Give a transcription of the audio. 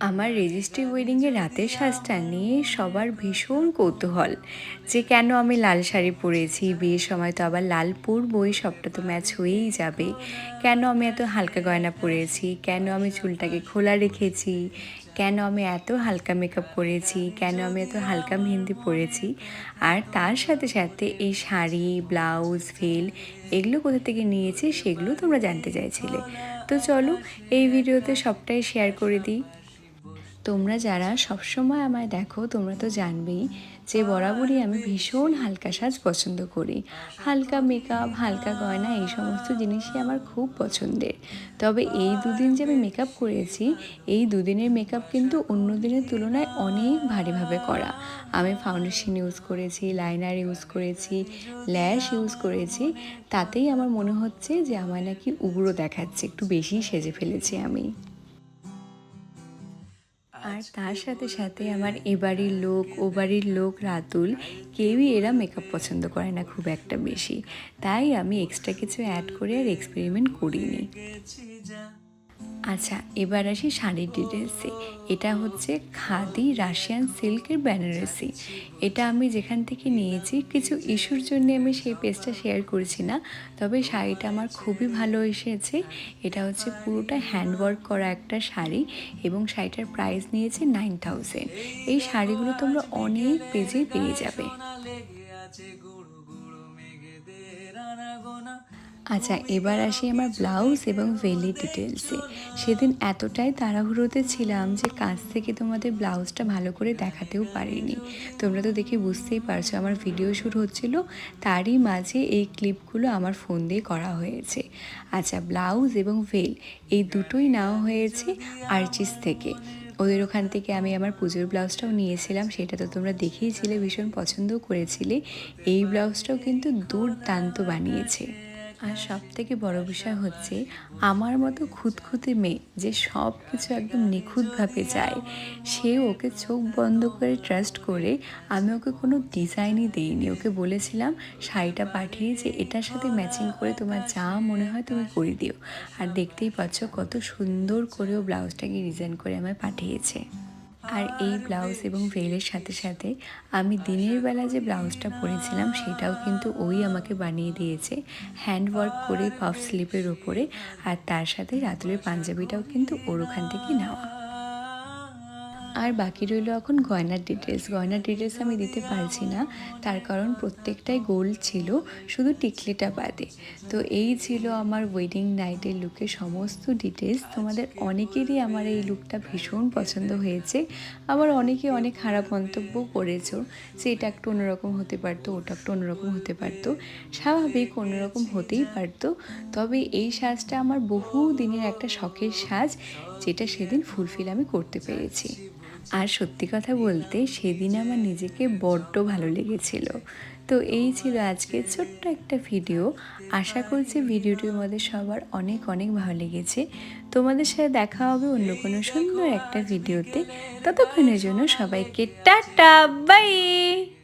আমার রেজিস্ট্রি ওয়েডিংয়ে রাতের সাজটা নিয়ে সবার ভীষণ কৌতূহল যে কেন আমি লাল শাড়ি পরেছি, বিয়ের সময় তো আবার লাল পরবই, সবটা তো ম্যাচ হয়েই যাবে। কেন আমি এত হালকা গয়না পরেছি? কেন আমি চুলটাকে খোলা রেখেছি? কেন আমি এত হালকা মেকআপ করেছি? কেন আমি এত হালকা মেহেন্দি পরেছি? আর তার সাথে সাথে এই শাড়ি ব্লাউজ ফেল এগুলো কোথা থেকে নিয়েছি সেগুলো তোমরা জানতে চাইছিলে। তো চলো এই ভিডিওতে সবটাই শেয়ার করে দিই। তোমরা যারা সবসময় আমায় দেখো, তোমরা তো জানবেই যে বরাবরই আমি ভীষণ হালকা সাজ পছন্দ করি। হালকা মেকআপ হালকা গয়না, এই সমস্ত জিনিসই আমার খুব পছন্দের। তবে এই দুদিন যে আমি মেকআপ করেছি, এই দুদিনের মেকআপ কিন্তু অন্য দিনের তুলনায় অনেক ভারীভাবে করা। আমি ফাউন্ডেশন ইউজ করেছি লাইনার ইউজ করেছি ল্যাশ ইউজ করেছি। তাতেই আমার মনে হচ্ছে যে আমার নাকি উগ্র দেখাচ্ছে, একটু বেশি সেজে ফেলেছি আমি। আর তার সাথে সাথে আমার এ বাড়ির লোক ও বাড়ির লোক রাতুল কেউই এরা মেকআপ পছন্দ করে না খুব একটা বেশি। তাই আমি এক্সট্রা কিছু অ্যাড করে আর এক্সপেরিমেন্ট করিনি। আচ্ছা এবার আসি শাড়ির ডিটেলসে এটা হচ্ছে খাদি রাশিয়ান সিল্কের বেনারসি। এটা আমি যেখান থেকে নিয়েছি, কিছু ইস্যুর জন্য আমি সেই পেজটা শেয়ার করছি না, তবে শাড়িটা আমার খুবই ভালো এসেছে। এটা হচ্ছে পুরোটা হ্যান্ডওয়ার্ক করা একটা শাড়ি এবং শাড়িটার প্রাইস নিয়েছে নাইন থাউজেন্ড এই শাড়িগুলো তোমরা অনেক পেজেই পেয়ে যাবে। আচ্ছা এবার আসি আমার ব্লাউজ এবং ভেলি ডিটেলসে সেদিন এতটাই তাড়াহুড়োতে ছিলাম যে কাছ থেকে তোমাদের ব্লাউজটা ভালো করে দেখাতেও পারিনি। তোমরা তো দেখে বুঝতেই পারছ আমার ভিডিও শ্যুট হচ্ছিল, তারই মাঝে এই ক্লিপগুলো আমার ফোন দিয়ে করা হয়েছে। আচ্ছা ব্লাউজ এবং ভেল এই দুটোই নেওয়া হয়েছে আর্চিস থেকে। ওদের ওখান থেকে আমি আমার পুজোর ব্লাউজটাও নিয়েছিলাম, সেটা তো তোমরা দেখেইছিলে ভীষণ পছন্দও করেছিলে। এই ব্লাউজটাও কিন্তু দুর্দান্ত বানিয়েছে। আর সব থেকে বড় বিষয় হচ্ছে আমার মতো খুঁতখুঁতে মেয়ে যে সব কিছু একদম নিখুঁতভাবে চায়, সে ওকে চোখ বন্ধ করে ট্রাস্ট করে আমি ওকে কোনো ডিজাইনই দিইনি। ওকে বলেছিলাম, শাড়িটা পাঠিয়ে যে এটার সাথে ম্যাচিং করে তোমার যা মনে হয় তুমি করে দিও। আর দেখতেই পাচ্ছ কত সুন্দর করেও ব্লাউজটাকে ডিজাইন করে আমায় পাঠিয়েছে। আর এই ব্লাউজ এবং ভেলের সাথে সাথে আমি দিনের বেলা যে ব্লাউজটা পরেছিলাম, সেটাও কিন্তু ওই আমাকে বানিয়ে দিয়েছে। হ্যান্ড ওয়ার্ক করে পাফ স্লিপের ওপরে আর তার সাথে রাতুলের পাঞ্জাবিটাও কিন্তু ওর ওখান থেকে নেওয়া। আর বাকি রইল এখন গয়নার ডিটেলস গয়নার ডিটেলস আমি দিতে পারছি না, তার কারণ প্রত্যেকটাই গোল্ড ছিল, শুধু টিকলিটা বাদে। তো এই ছিল আমার ওয়েডিং নাইটের লুকের সমস্ত ডিটেলস তোমাদের অনেকেরই আমার এই লুকটা ভীষণ পছন্দ হয়েছে। আবার অনেকে অনেক খারাপ মন্তব্য করেছ যে এটা একটু অন্যরকম হতে পারতো, ওটা একটু অন্যরকম হতে পারতো। স্বাভাবিক অন্যরকম হতেই পারতো। তবে এই সাজটা আমার বহু দিনের একটা শখের সাজ, যেটা সেদিন ফুলফিল আমি করতে পেরেছি। আর সত্যি কথা বলতে সেদিন আমার নিজেকে বড্ড ভালো লেগেছিল। তো এই ছিল আজকে ছোট্ট একটা ভিডিও। আশা করছি ভিডিওটির মধ্যে সবার অনেক অনেক ভালো লেগেছে। তোমাদের সাথে দেখা হবে অন্য কোনো সুন্দর একটা ভিডিওতে। ততক্ষণের জন্য সবাইকে টাটা, বাই!